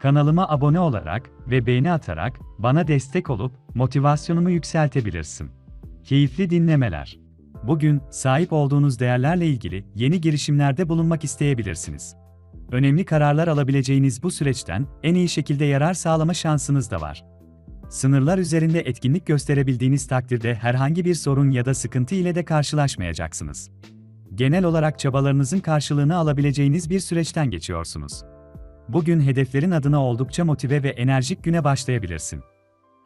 Kanalıma abone olarak ve beğeni atarak bana destek olup motivasyonumu yükseltebilirsin. Keyifli dinlemeler. Bugün sahip olduğunuz değerlerle ilgili yeni girişimlerde bulunmak isteyebilirsiniz. Önemli kararlar alabileceğiniz bu süreçten en iyi şekilde yarar sağlama şansınız da var. Sınırlar üzerinde etkinlik gösterebildiğiniz takdirde herhangi bir sorun ya da sıkıntı ile de karşılaşmayacaksınız. Genel olarak çabalarınızın karşılığını alabileceğiniz bir süreçten geçiyorsunuz. Bugün hedeflerin adına oldukça motive ve enerjik güne başlayabilirsin.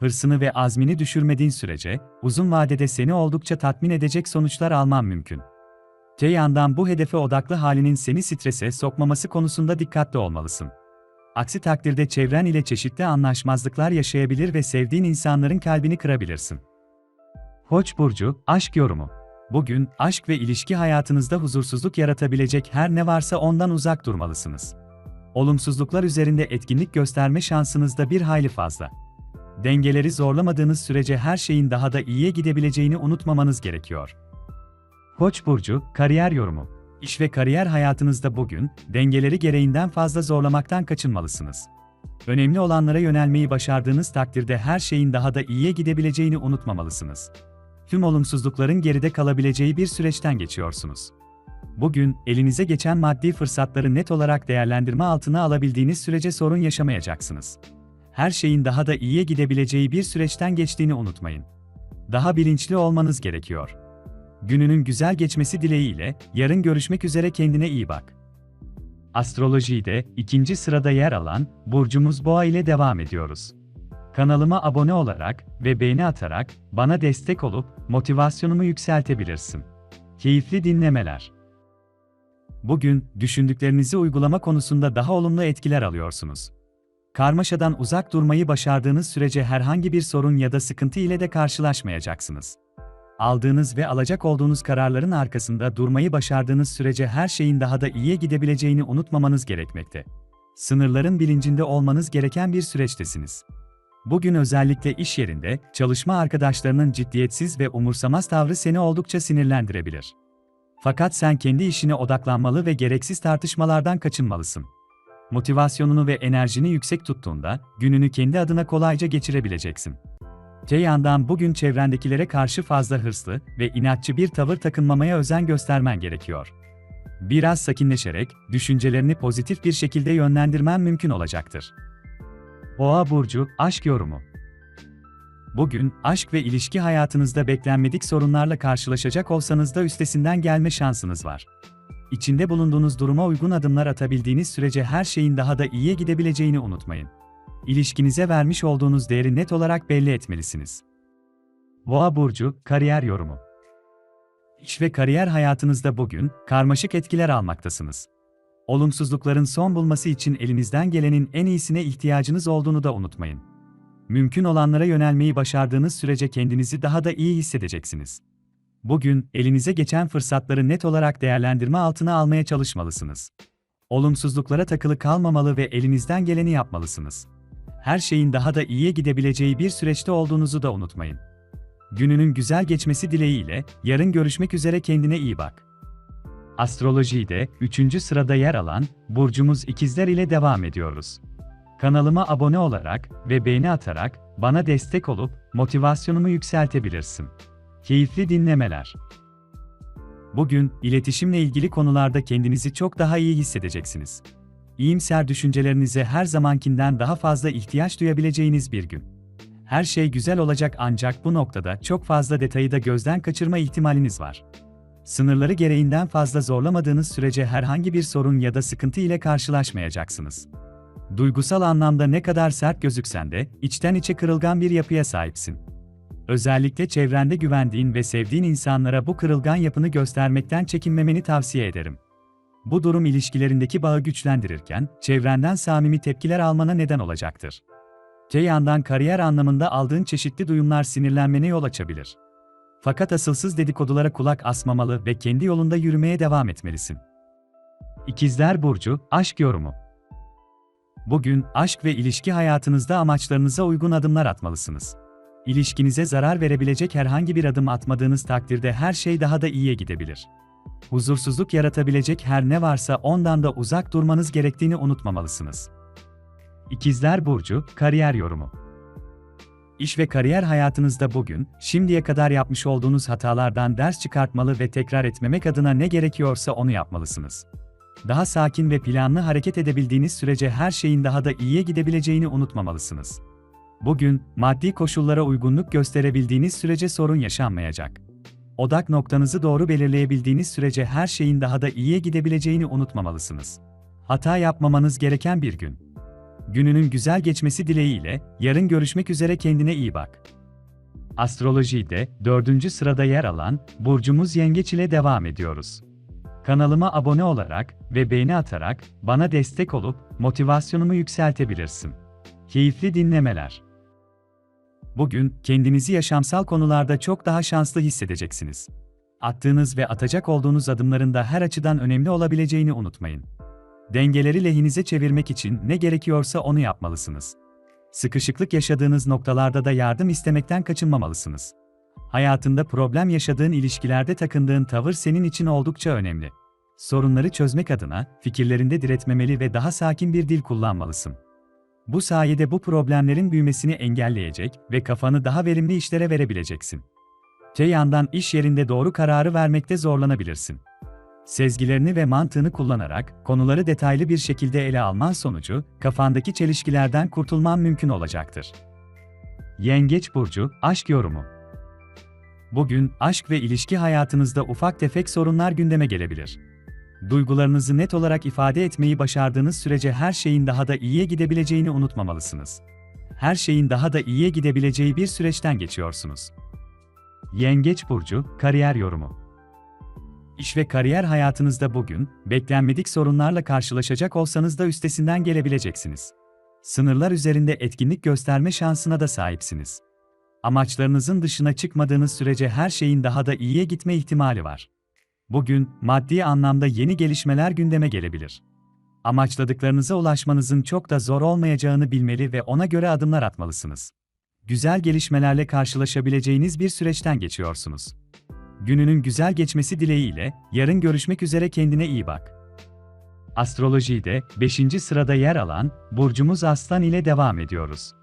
Hırsını ve azmini düşürmediğin sürece, uzun vadede seni oldukça tatmin edecek sonuçlar alman mümkün. Te yandan bu hedefe odaklı halinin seni strese sokmaması konusunda dikkatli olmalısın. Aksi takdirde çevren ile çeşitli anlaşmazlıklar yaşayabilir ve sevdiğin insanların kalbini kırabilirsin. Koç burcu, aşk yorumu. Bugün aşk ve ilişki hayatınızda huzursuzluk yaratabilecek her ne varsa ondan uzak durmalısınız. Olumsuzluklar üzerinde etkinlik gösterme şansınız da bir hayli fazla. Dengeleri zorlamadığınız sürece her şeyin daha da iyiye gidebileceğini unutmamanız gerekiyor. Koç burcu, kariyer yorumu. İş ve kariyer hayatınızda bugün dengeleri gereğinden fazla zorlamaktan kaçınmalısınız. Önemli olanlara yönelmeyi başardığınız takdirde her şeyin daha da iyiye gidebileceğini unutmamalısınız. Tüm olumsuzlukların geride kalabileceği bir süreçten geçiyorsunuz. Bugün elinize geçen maddi fırsatları net olarak değerlendirme altına alabildiğiniz sürece sorun yaşamayacaksınız. Her şeyin daha da iyiye gidebileceği bir süreçten geçtiğini unutmayın. Daha bilinçli olmanız gerekiyor. Gününün güzel geçmesi dileğiyle yarın görüşmek üzere kendine iyi bak. Astrolojide ikinci sırada yer alan burcumuz Boğa ile devam ediyoruz. Kanalıma abone olarak ve beğeni atarak bana destek olup motivasyonumu yükseltebilirsin. Keyifli dinlemeler. Bugün düşündüklerinizi uygulama konusunda daha olumlu etkiler alıyorsunuz. Karmaşadan uzak durmayı başardığınız sürece herhangi bir sorun ya da sıkıntı ile de karşılaşmayacaksınız. Aldığınız ve alacak olduğunuz kararların arkasında durmayı başardığınız sürece her şeyin daha da iyiye gidebileceğini unutmamanız gerekmekte. Sınırların bilincinde olmanız gereken bir süreçtesiniz. Bugün özellikle iş yerinde, çalışma arkadaşlarının ciddiyetsiz ve umursamaz tavrı seni oldukça sinirlendirebilir. Fakat sen kendi işine odaklanmalı ve gereksiz tartışmalardan kaçınmalısın. Motivasyonunu ve enerjini yüksek tuttuğunda, gününü kendi adına kolayca geçirebileceksin. Te yandan bugün çevrendekilere karşı fazla hırslı ve inatçı bir tavır takınmamaya özen göstermen gerekiyor. Biraz sakinleşerek, düşüncelerini pozitif bir şekilde yönlendirmen mümkün olacaktır. Boğa Burcu, Aşk Yorumu Bugün, aşk ve ilişki hayatınızda beklenmedik sorunlarla karşılaşacak olsanız da üstesinden gelme şansınız var. İçinde bulunduğunuz duruma uygun adımlar atabildiğiniz sürece her şeyin daha da iyiye gidebileceğini unutmayın. İlişkinize vermiş olduğunuz değeri net olarak belli etmelisiniz. Boğa Burcu, Kariyer Yorumu İş ve kariyer hayatınızda bugün, karmaşık etkiler almaktasınız. Olumsuzlukların son bulması için elinizden gelenin en iyisine ihtiyacınız olduğunu da unutmayın. Mümkün olanlara yönelmeyi başardığınız sürece kendinizi daha da iyi hissedeceksiniz. Bugün elinize geçen fırsatları net olarak değerlendirme altına almaya çalışmalısınız. Olumsuzluklara takılı kalmamalı ve elinizden geleni yapmalısınız. Her şeyin daha da iyiye gidebileceği bir süreçte olduğunuzu da unutmayın. Gününün güzel geçmesi dileğiyle yarın görüşmek üzere kendine iyi bak. Astrolojide 3. sırada yer alan burcumuz ikizler ile devam ediyoruz. Kanalıma abone olarak ve beğeni atarak bana destek olup motivasyonumu yükseltebilirsin. Keyifli dinlemeler. Bugün iletişimle ilgili konularda kendinizi çok daha iyi hissedeceksiniz. İyimser düşüncelerinize her zamankinden daha fazla ihtiyaç duyabileceğiniz bir gün. Her şey güzel olacak ancak bu noktada çok fazla detayı da gözden kaçırma ihtimaliniz var. Sınırları gereğinden fazla zorlamadığınız sürece herhangi bir sorun ya da sıkıntı ile karşılaşmayacaksınız. Duygusal anlamda ne kadar sert gözüksen de, içten içe kırılgan bir yapıya sahipsin. Özellikle çevrende güvendiğin ve sevdiğin insanlara bu kırılgan yapını göstermekten çekinmemeni tavsiye ederim. Bu durum ilişkilerindeki bağı güçlendirirken, çevrenden samimi tepkiler almana neden olacaktır. Te yandan kariyer anlamında aldığın çeşitli duyumlar sinirlenmene yol açabilir. Fakat asılsız dedikodulara kulak asmamalı ve kendi yolunda yürümeye devam etmelisin. İkizler Burcu, Aşk Yorumu Bugün, aşk ve ilişki hayatınızda amaçlarınıza uygun adımlar atmalısınız. İlişkinize zarar verebilecek herhangi bir adım atmadığınız takdirde her şey daha da iyiye gidebilir. Huzursuzluk yaratabilecek her ne varsa ondan da uzak durmanız gerektiğini unutmamalısınız. İkizler Burcu, Kariyer Yorumu İş ve kariyer hayatınızda bugün, şimdiye kadar yapmış olduğunuz hatalardan ders çıkartmalı ve tekrar etmemek adına ne gerekiyorsa onu yapmalısınız. Daha sakin ve planlı hareket edebildiğiniz sürece her şeyin daha da iyiye gidebileceğini unutmamalısınız. Bugün, maddi koşullara uygunluk gösterebildiğiniz sürece sorun yaşanmayacak. Odak noktanızı doğru belirleyebildiğiniz sürece her şeyin daha da iyiye gidebileceğini unutmamalısınız. Hata yapmamanız gereken bir gün. Gününün güzel geçmesi dileğiyle, yarın görüşmek üzere kendine iyi bak. Astrolojide, dördüncü sırada yer alan, Burcumuz Yengeç ile devam ediyoruz. Kanalıma abone olarak ve beğeni atarak, bana destek olup, motivasyonumu yükseltebilirsin. Keyifli dinlemeler. Bugün, kendinizi yaşamsal konularda çok daha şanslı hissedeceksiniz. Attığınız ve atacak olduğunuz adımların da her açıdan önemli olabileceğini unutmayın. Dengeleri lehinize çevirmek için ne gerekiyorsa onu yapmalısınız. Sıkışıklık yaşadığınız noktalarda da yardım istemekten kaçınmamalısınız. Hayatında problem yaşadığın ilişkilerde takındığın tavır senin için oldukça önemli. Sorunları çözmek adına fikirlerinde diretmemeli ve daha sakin bir dil kullanmalısın. Bu sayede bu problemlerin büyümesini engelleyecek ve kafanı daha verimli işlere verebileceksin. Te yandan iş yerinde doğru kararı vermekte zorlanabilirsin. Sezgilerini ve mantığını kullanarak konuları detaylı bir şekilde ele alman sonucu kafandaki çelişkilerden kurtulman mümkün olacaktır. Yengeç burcu aşk yorumu. Bugün aşk ve ilişki hayatınızda ufak tefek sorunlar gündeme gelebilir. Duygularınızı net olarak ifade etmeyi başardığınız sürece her şeyin daha da iyiye gidebileceğini unutmamalısınız. Her şeyin daha da iyiye gidebileceği bir süreçten geçiyorsunuz. Yengeç burcu kariyer yorumu. İş ve kariyer hayatınızda bugün beklenmedik sorunlarla karşılaşacak olsanız da üstesinden gelebileceksiniz. Sınırlar üzerinde etkinlik gösterme şansına da sahipsiniz. Amaçlarınızın dışına çıkmadığınız sürece her şeyin daha da iyiye gitme ihtimali var. Bugün maddi anlamda yeni gelişmeler gündeme gelebilir. Amaçladıklarınıza ulaşmanızın çok da zor olmayacağını bilmeli ve ona göre adımlar atmalısınız. Güzel gelişmelerle karşılaşabileceğiniz bir süreçten geçiyorsunuz. Gününün güzel geçmesi dileğiyle, yarın görüşmek üzere kendine iyi bak. Astrolojide 5. sırada yer alan burcumuz Aslan ile devam ediyoruz.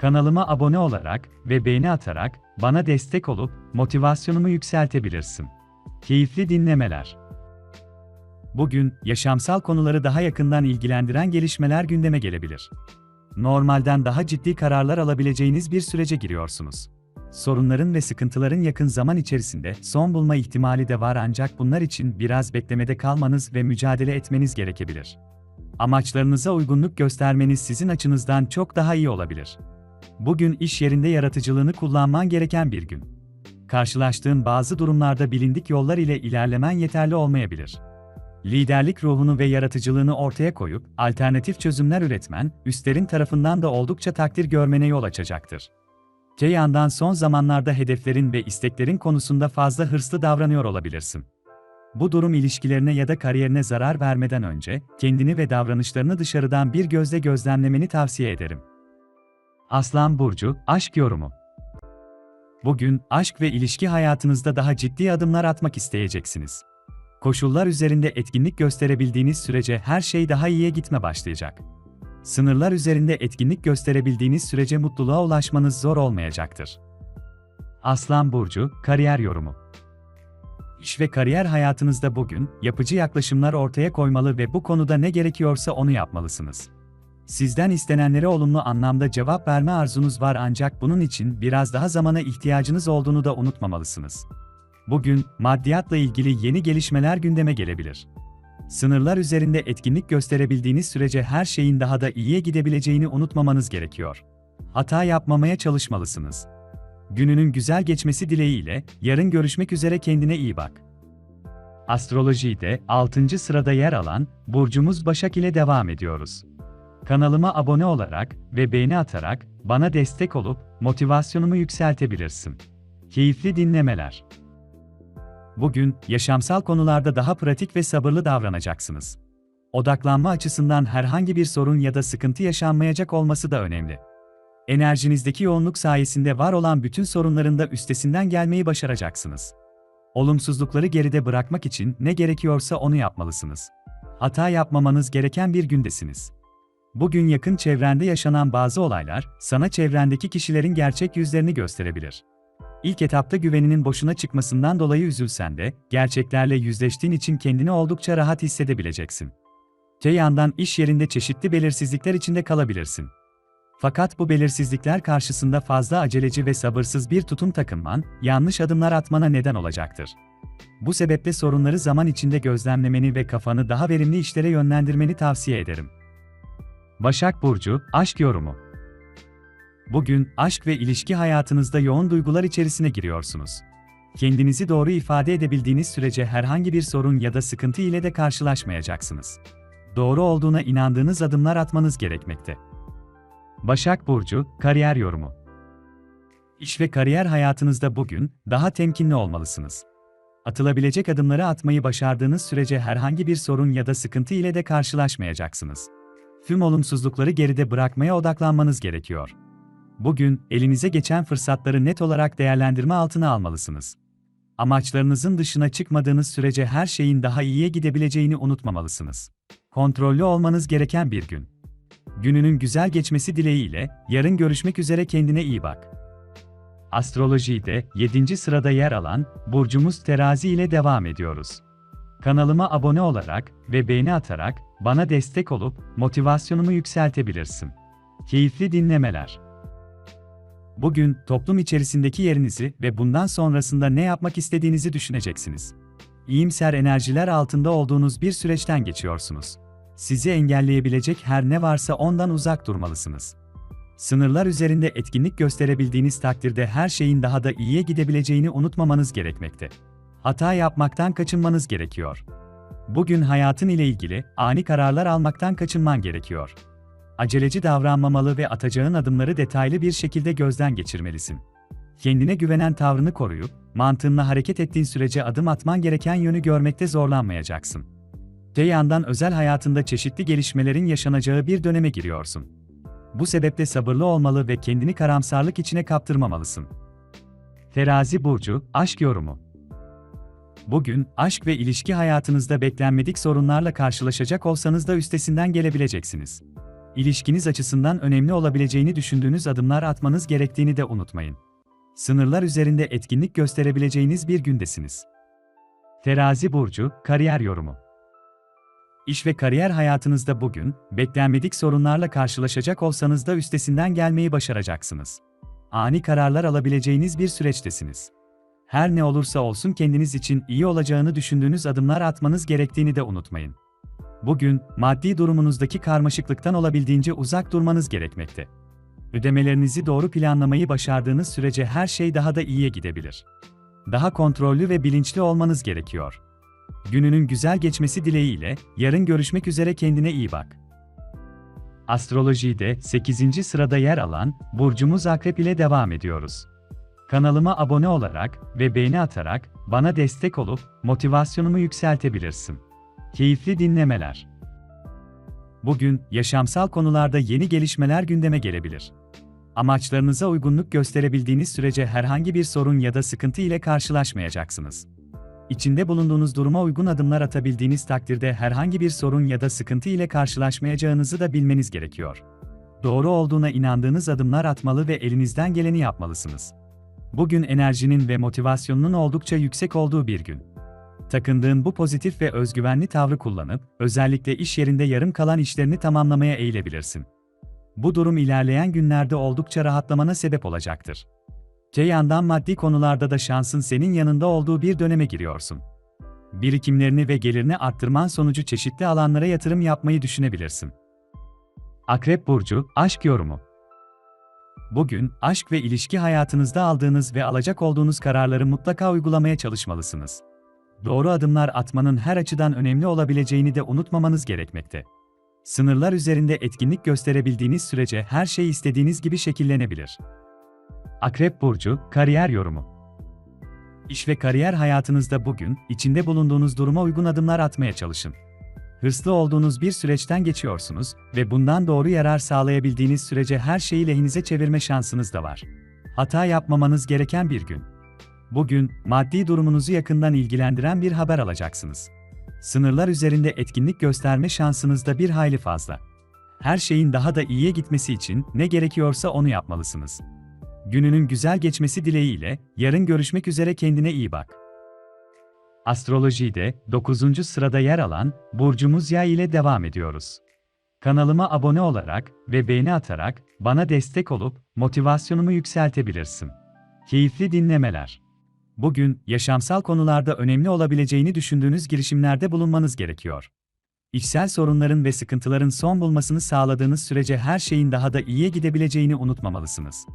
Kanalıma abone olarak ve beğeni atarak bana destek olup motivasyonumu yükseltebilirsin. Keyifli dinlemeler. Bugün yaşamsal konuları daha yakından ilgilendiren gelişmeler gündeme gelebilir. Normalden daha ciddi kararlar alabileceğiniz bir sürece giriyorsunuz. Sorunların ve sıkıntıların yakın zaman içerisinde son bulma ihtimali de var ancak bunlar için biraz beklemede kalmanız ve mücadele etmeniz gerekebilir. Amaçlarınıza uygunluk göstermeniz sizin açınızdan çok daha iyi olabilir. Bugün iş yerinde yaratıcılığını kullanman gereken bir gün. Karşılaştığın bazı durumlarda bilindik yollar ile ilerlemen yeterli olmayabilir. Liderlik ruhunu ve yaratıcılığını ortaya koyup alternatif çözümler üretmen, üstlerin tarafından da oldukça takdir görmene yol açacaktır. Te yandan son zamanlarda hedeflerin ve isteklerin konusunda fazla hırslı davranıyor olabilirsin. Bu durum ilişkilerine ya da kariyerine zarar vermeden önce, kendini ve davranışlarını dışarıdan bir gözle gözlemlemeni tavsiye ederim. Aslan Burcu, Aşk Yorumu Bugün, aşk ve ilişki hayatınızda daha ciddi adımlar atmak isteyeceksiniz. Koşullar üzerinde etkinlik gösterebildiğiniz sürece her şey daha iyiye gitme başlayacak. Sınırlar üzerinde etkinlik gösterebildiğiniz sürece mutluluğa ulaşmanız zor olmayacaktır. Aslan Burcu, Kariyer Yorumu İş ve kariyer hayatınızda bugün, yapıcı yaklaşımlar ortaya koymalı ve bu konuda ne gerekiyorsa onu yapmalısınız. Sizden istenenlere olumlu anlamda cevap verme arzunuz var ancak bunun için biraz daha zamana ihtiyacınız olduğunu da unutmamalısınız. Bugün, maddiyatla ilgili yeni gelişmeler gündeme gelebilir. Sınırlar üzerinde etkinlik gösterebildiğiniz sürece her şeyin daha da iyiye gidebileceğini unutmamanız gerekiyor. Hata yapmamaya çalışmalısınız. Gününün güzel geçmesi dileğiyle, yarın görüşmek üzere kendine iyi bak. Astrolojide 6. sırada yer alan Burcumuz Başak ile devam ediyoruz. Kanalıma abone olarak ve beğeni atarak bana destek olup motivasyonumu yükseltebilirsin. Keyifli dinlemeler. Bugün yaşamsal konularda daha pratik ve sabırlı davranacaksınız. Odaklanma açısından herhangi bir sorun ya da sıkıntı yaşanmayacak olması da önemli. Enerjinizdeki yoğunluk sayesinde var olan bütün sorunların da üstesinden gelmeyi başaracaksınız. Olumsuzlukları geride bırakmak için ne gerekiyorsa onu yapmalısınız. Hata yapmamanız gereken bir gündesiniz. Bugün yakın çevrende yaşanan bazı olaylar, sana çevrendeki kişilerin gerçek yüzlerini gösterebilir. İlk etapta güveninin boşuna çıkmasından dolayı üzülsen de, gerçeklerle yüzleştiğin için kendini oldukça rahat hissedebileceksin. Te yandan iş yerinde çeşitli belirsizlikler içinde kalabilirsin. Fakat bu belirsizlikler karşısında fazla aceleci ve sabırsız bir tutum takınman, yanlış adımlar atmana neden olacaktır. Bu sebeple sorunları zaman içinde gözlemlemeni ve kafanı daha verimli işlere yönlendirmeni tavsiye ederim. Başak Burcu, Aşk Yorumu Bugün, aşk ve ilişki hayatınızda yoğun duygular içerisine giriyorsunuz. Kendinizi doğru ifade edebildiğiniz sürece herhangi bir sorun ya da sıkıntı ile de karşılaşmayacaksınız. Doğru olduğuna inandığınız adımlar atmanız gerekmekte. Başak Burcu, Kariyer Yorumu İş ve kariyer hayatınızda bugün, daha temkinli olmalısınız. Atılabilecek adımları atmayı başardığınız sürece herhangi bir sorun ya da sıkıntı ile de karşılaşmayacaksınız. Tüm olumsuzlukları geride bırakmaya odaklanmanız gerekiyor. Bugün, elinize geçen fırsatları net olarak değerlendirme altına almalısınız. Amaçlarınızın dışına çıkmadığınız sürece her şeyin daha iyiye gidebileceğini unutmamalısınız. Kontrollü olmanız gereken bir gün. Gününün güzel geçmesi dileğiyle, yarın görüşmek üzere kendine iyi bak. Astrolojide 7. sırada yer alan burcumuz Terazi ile devam ediyoruz. Kanalıma abone olarak ve beğeni atarak bana destek olup motivasyonumu yükseltebilirsin. Keyifli dinlemeler. Bugün toplum içerisindeki yerinizi ve bundan sonrasında ne yapmak istediğinizi düşüneceksiniz. İyimser enerjiler altında olduğunuz bir süreçten geçiyorsunuz. Sizi engelleyebilecek her ne varsa ondan uzak durmalısınız. Sınırlar üzerinde etkinlik gösterebildiğiniz takdirde her şeyin daha da iyiye gidebileceğini unutmamanız gerekmekte. Hata yapmaktan kaçınmanız gerekiyor. Bugün hayatın ile ilgili ani kararlar almaktan kaçınman gerekiyor. Aceleci davranmamalı ve atacağın adımları detaylı bir şekilde gözden geçirmelisin. Kendine güvenen tavrını koruyup, mantığınla hareket ettiğin sürece adım atman gereken yönü görmekte zorlanmayacaksın. Te yandan özel hayatında çeşitli gelişmelerin yaşanacağı bir döneme giriyorsun. Bu sebeple sabırlı olmalı ve kendini karamsarlık içine kaptırmamalısın. Terazi Burcu, Aşk Yorumu Bugün, aşk ve ilişki hayatınızda beklenmedik sorunlarla karşılaşacak olsanız da üstesinden gelebileceksiniz. İlişkiniz açısından önemli olabileceğini düşündüğünüz adımlar atmanız gerektiğini de unutmayın. Sınırlar üzerinde etkinlik gösterebileceğiniz bir gündesiniz. Terazi Burcu, Kariyer Yorumu İş ve kariyer hayatınızda bugün, beklenmedik sorunlarla karşılaşacak olsanız da üstesinden gelmeyi başaracaksınız. Ani kararlar alabileceğiniz bir süreçtesiniz. Her ne olursa olsun kendiniz için iyi olacağını düşündüğünüz adımlar atmanız gerektiğini de unutmayın. Bugün, maddi durumunuzdaki karmaşıklıktan olabildiğince uzak durmanız gerekmekte. Ödemelerinizi doğru planlamayı başardığınız sürece her şey daha da iyiye gidebilir. Daha kontrollü ve bilinçli olmanız gerekiyor. Gününün güzel geçmesi dileğiyle, yarın görüşmek üzere kendine iyi bak. Astrolojide 8. sırada yer alan burcumuz Akrep ile devam ediyoruz. Kanalıma abone olarak ve beğeni atarak bana destek olup motivasyonumu yükseltebilirsin. Keyifli dinlemeler. Bugün yaşamsal konularda yeni gelişmeler gündeme gelebilir. Amaçlarınıza uygunluk gösterebildiğiniz sürece herhangi bir sorun ya da sıkıntı ile karşılaşmayacaksınız. İçinde bulunduğunuz duruma uygun adımlar atabildiğiniz takdirde herhangi bir sorun ya da sıkıntı ile karşılaşmayacağınızı da bilmeniz gerekiyor. Doğru olduğuna inandığınız adımlar atmalı ve elinizden geleni yapmalısınız. Bugün enerjinin ve motivasyonunun oldukça yüksek olduğu bir gün. Takındığın bu pozitif ve özgüvenli tavrı kullanıp, özellikle iş yerinde yarım kalan işlerini tamamlamaya eğilebilirsin. Bu durum ilerleyen günlerde oldukça rahatlamana sebep olacaktır. Te yandan maddi konularda da şansın senin yanında olduğu bir döneme giriyorsun. Birikimlerini ve gelirini arttırman sonucu çeşitli alanlara yatırım yapmayı düşünebilirsin. Akrep Burcu, Aşk Yorumu Bugün, aşk ve ilişki hayatınızda aldığınız ve alacak olduğunuz kararları mutlaka uygulamaya çalışmalısınız. Doğru adımlar atmanın her açıdan önemli olabileceğini de unutmamanız gerekmekte. Sınırlar üzerinde etkinlik gösterebildiğiniz sürece her şey istediğiniz gibi şekillenebilir. Akrep Burcu, Kariyer Yorumu İş ve kariyer hayatınızda bugün, içinde bulunduğunuz duruma uygun adımlar atmaya çalışın. Hırslı olduğunuz bir süreçten geçiyorsunuz ve bundan doğru yarar sağlayabildiğiniz sürece her şeyi lehinize çevirme şansınız da var. Hata yapmamanız gereken bir gün. Bugün, maddi durumunuzu yakından ilgilendiren bir haber alacaksınız. Sınırlar üzerinde etkinlik gösterme şansınız da bir hayli fazla. Her şeyin daha da iyiye gitmesi için ne gerekiyorsa onu yapmalısınız. Gününün güzel geçmesi dileğiyle, yarın görüşmek üzere kendine iyi bak. Astrolojide 9. sırada yer alan burcumuz Yay ile devam ediyoruz. Kanalıma abone olarak ve beğeni atarak bana destek olup motivasyonumu yükseltebilirsin. Keyifli dinlemeler. Bugün yaşamsal konularda önemli olabileceğini düşündüğünüz girişimlerde bulunmanız gerekiyor. İçsel sorunların ve sıkıntıların son bulmasını sağladığınız sürece her şeyin daha da iyiye gidebileceğini unutmamalısınız.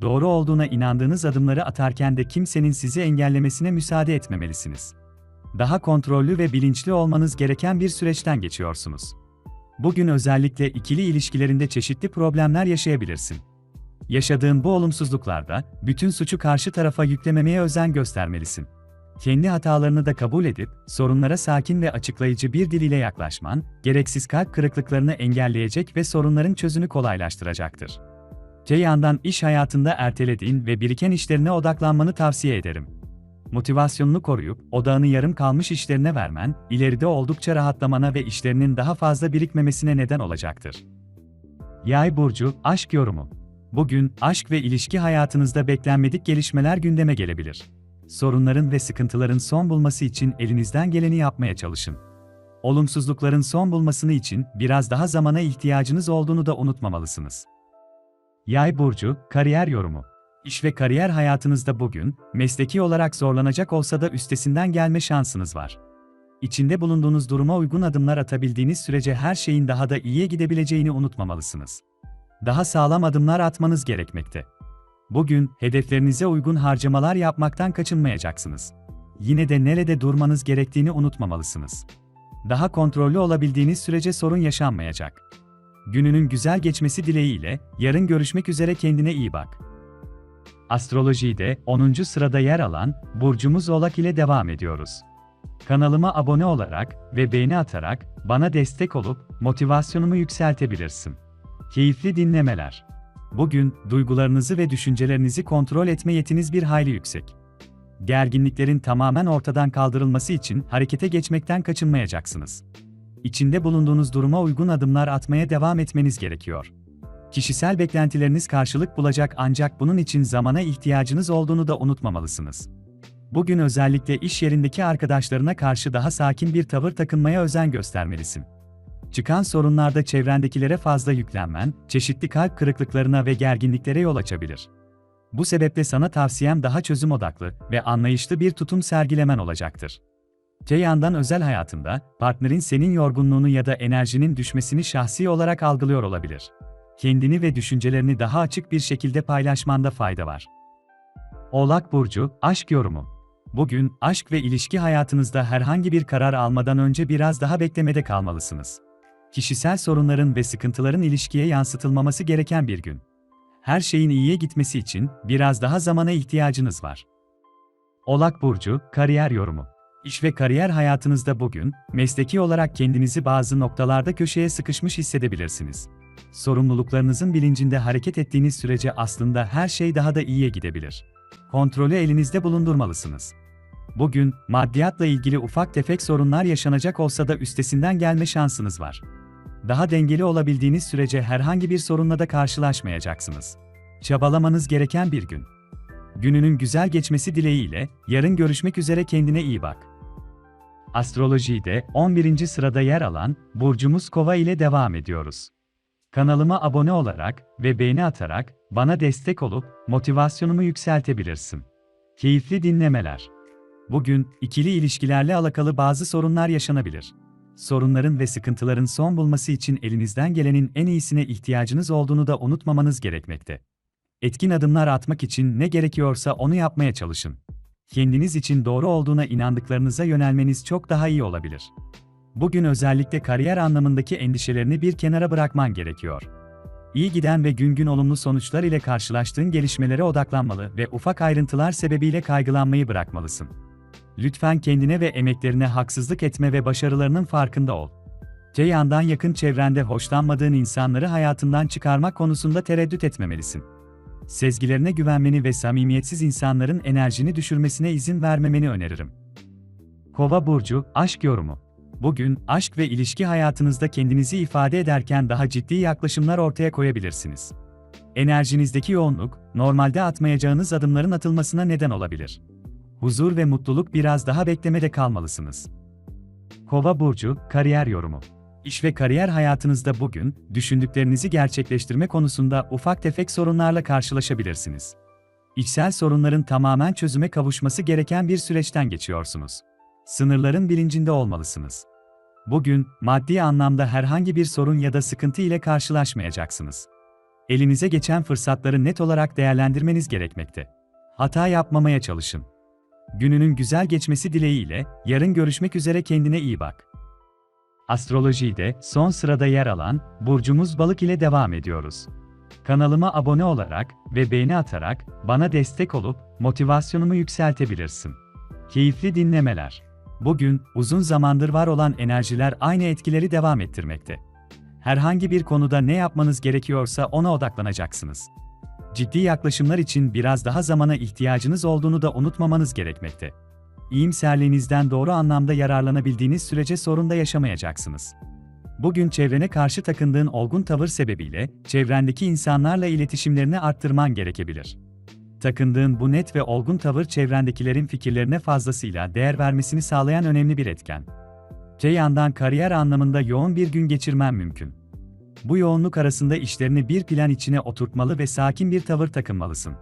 Doğru olduğuna inandığınız adımları atarken de kimsenin sizi engellemesine müsaade etmemelisiniz. Daha kontrollü ve bilinçli olmanız gereken bir süreçten geçiyorsunuz. Bugün özellikle ikili ilişkilerinde çeşitli problemler yaşayabilirsin. Yaşadığın bu olumsuzluklarda bütün suçu karşı tarafa yüklememeye özen göstermelisin. Kendi hatalarını da kabul edip sorunlara sakin ve açıklayıcı bir dil ile yaklaşman, gereksiz kalp kırıklıklarını engelleyecek ve sorunların çözümünü kolaylaştıracaktır. Te yandan iş hayatında ertelediğin ve biriken işlerine odaklanmanı tavsiye ederim. Motivasyonunu koruyup odağını yarım kalmış işlerine vermen, ileride oldukça rahatlamana ve işlerinin daha fazla birikmemesine neden olacaktır. Yay burcu aşk yorumu. Bugün aşk ve ilişki hayatınızda beklenmedik gelişmeler gündeme gelebilir. Sorunların ve sıkıntıların son bulması için elinizden geleni yapmaya çalışın. Olumsuzlukların son bulmasını için biraz daha zamana ihtiyacınız olduğunu da unutmamalısınız. Yay burcu kariyer yorumu. İş ve kariyer hayatınızda bugün, mesleki olarak zorlanacak olsa da üstesinden gelme şansınız var. İçinde bulunduğunuz duruma uygun adımlar atabildiğiniz sürece her şeyin daha da iyiye gidebileceğini unutmamalısınız. Daha sağlam adımlar atmanız gerekmekte. Bugün, hedeflerinize uygun harcamalar yapmaktan kaçınmayacaksınız. Yine de nerede durmanız gerektiğini unutmamalısınız. Daha kontrollü olabildiğiniz sürece sorun yaşanmayacak. Gününün güzel geçmesi dileğiyle, yarın görüşmek üzere kendine iyi bak. Astrolojide 10. sırada yer alan burcumuz Oğlak ile devam ediyoruz. Kanalıma abone olarak ve beğeni atarak bana destek olup motivasyonumu yükseltebilirsin. Keyifli dinlemeler. Bugün duygularınızı ve düşüncelerinizi kontrol etme yetiniz bir hayli yüksek. Gerginliklerin tamamen ortadan kaldırılması için harekete geçmekten kaçınmayacaksınız. İçinde bulunduğunuz duruma uygun adımlar atmaya devam etmeniz gerekiyor. Kişisel beklentileriniz karşılık bulacak ancak bunun için zamana ihtiyacınız olduğunu da unutmamalısınız. Bugün özellikle iş yerindeki arkadaşlarına karşı daha sakin bir tavır takınmaya özen göstermelisin. Çıkan sorunlarda çevrendekilere fazla yüklenmen, çeşitli kalp kırıklıklarına ve gerginliklere yol açabilir. Bu sebeple sana tavsiyem daha çözüm odaklı ve anlayışlı bir tutum sergilemen olacaktır. Te yandan özel hayatında, partnerin senin yorgunluğunu ya da enerjinin düşmesini şahsi olarak algılıyor olabilir kendini ve düşüncelerini daha açık bir şekilde paylaşmanda fayda var. Oğlak Burcu, Aşk Yorumu Bugün, aşk ve ilişki hayatınızda herhangi bir karar almadan önce biraz daha beklemede kalmalısınız. Kişisel sorunların ve sıkıntıların ilişkiye yansıtılmaması gereken bir gün. Her şeyin iyiye gitmesi için biraz daha zamana ihtiyacınız var. Oğlak Burcu, Kariyer Yorumu İş ve kariyer hayatınızda bugün, mesleki olarak kendinizi bazı noktalarda köşeye sıkışmış hissedebilirsiniz. Sorumluluklarınızın bilincinde hareket ettiğiniz sürece aslında her şey daha da iyiye gidebilir. Kontrolü elinizde bulundurmalısınız. Bugün, maddiyatla ilgili ufak tefek sorunlar yaşanacak olsa da üstesinden gelme şansınız var. Daha dengeli olabildiğiniz sürece herhangi bir sorunla da karşılaşmayacaksınız. Çabalamanız gereken bir gün. Gününün güzel geçmesi dileğiyle, yarın görüşmek üzere kendine iyi bak. Astrolojide 11. sırada yer alan burcumuz Kova ile devam ediyoruz. Kanalıma abone olarak ve beğeni atarak bana destek olup motivasyonumu yükseltebilirsin. Keyifli dinlemeler. Bugün ikili ilişkilerle alakalı bazı sorunlar yaşanabilir. Sorunların ve sıkıntıların son bulması için elinizden gelenin en iyisine ihtiyacınız olduğunu da unutmamanız gerekmekte. Etkin adımlar atmak için ne gerekiyorsa onu yapmaya çalışın. Kendiniz için doğru olduğuna inandıklarınıza yönelmeniz çok daha iyi olabilir. Bugün özellikle kariyer anlamındaki endişelerini bir kenara bırakman gerekiyor. İyi giden ve gün gün olumlu sonuçlar ile karşılaştığın gelişmelere odaklanmalı ve ufak ayrıntılar sebebiyle kaygılanmayı bırakmalısın. Lütfen kendine ve emeklerine haksızlık etme ve başarılarının farkında ol. Te yandan yakın çevrende hoşlanmadığın insanları hayatından çıkarmak konusunda tereddüt etmemelisin. Sezgilerine güvenmeni ve samimiyetsiz insanların enerjini düşürmesine izin vermemeni öneririm. Kova burcu aşk yorumu. Bugün aşk ve ilişki hayatınızda kendinizi ifade ederken daha ciddi yaklaşımlar ortaya koyabilirsiniz. Enerjinizdeki yoğunluk normalde atmayacağınız adımların atılmasına neden olabilir. Huzur ve mutluluk biraz daha beklemede kalmalısınız. Kova burcu kariyer yorumu. İş ve kariyer hayatınızda bugün, düşündüklerinizi gerçekleştirme konusunda ufak tefek sorunlarla karşılaşabilirsiniz. İçsel sorunların tamamen çözüme kavuşması gereken bir süreçten geçiyorsunuz. Sınırların bilincinde olmalısınız. Bugün, maddi anlamda herhangi bir sorun ya da sıkıntı ile karşılaşmayacaksınız. Elinize geçen fırsatları net olarak değerlendirmeniz gerekmekte. Hata yapmamaya çalışın. Gününün güzel geçmesi dileğiyle, yarın görüşmek üzere kendine iyi bak. Astrolojide son sırada yer alan burcumuz balık ile devam ediyoruz. Kanalıma abone olarak ve beğeni atarak bana destek olup motivasyonumu yükseltebilirsin. Keyifli dinlemeler. Bugün uzun zamandır var olan enerjiler aynı etkileri devam ettirmekte. Herhangi bir konuda ne yapmanız gerekiyorsa ona odaklanacaksınız. Ciddi yaklaşımlar için biraz daha zamana ihtiyacınız olduğunu da unutmamanız gerekmekte. İyimserliğinizden doğru anlamda yararlanabildiğiniz sürece sorun da yaşamayacaksınız. Bugün çevrene karşı takındığın olgun tavır sebebiyle çevrendeki insanlarla iletişimlerini arttırman gerekebilir. Takındığın bu net ve olgun tavır çevrendekilerin fikirlerine fazlasıyla değer vermesini sağlayan önemli bir etken. Te yandan kariyer anlamında yoğun bir gün geçirmen mümkün. Bu yoğunluk arasında işlerini bir plan içine oturtmalı ve sakin bir tavır takınmalısın.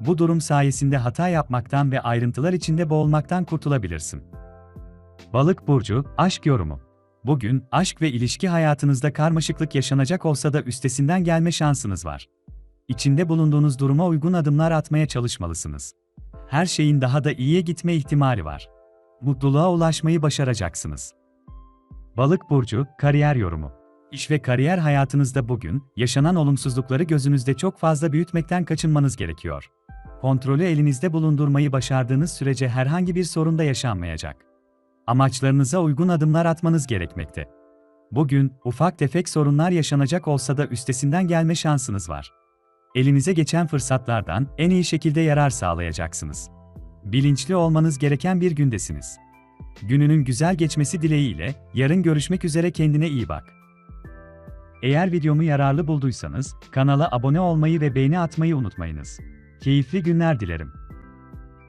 Bu durum sayesinde hata yapmaktan ve ayrıntılar içinde boğulmaktan kurtulabilirsin. Balık burcu aşk yorumu. Bugün aşk ve ilişki hayatınızda karmaşıklık yaşanacak olsa da üstesinden gelme şansınız var. İçinde bulunduğunuz duruma uygun adımlar atmaya çalışmalısınız. Her şeyin daha da iyiye gitme ihtimali var. Mutluluğa ulaşmayı başaracaksınız. Balık burcu kariyer yorumu. İş ve kariyer hayatınızda bugün yaşanan olumsuzlukları gözünüzde çok fazla büyütmekten kaçınmanız gerekiyor. Kontrolü elinizde bulundurmayı başardığınız sürece herhangi bir sorun da yaşanmayacak. Amaçlarınıza uygun adımlar atmanız gerekmekte. Bugün ufak tefek sorunlar yaşanacak olsa da üstesinden gelme şansınız var. Elinize geçen fırsatlardan en iyi şekilde yarar sağlayacaksınız. Bilinçli olmanız gereken bir gündesiniz. Gününün güzel geçmesi dileğiyle yarın görüşmek üzere kendine iyi bak. Eğer videomu yararlı bulduysanız kanala abone olmayı ve beğeni atmayı unutmayınız. Keyifli günler dilerim.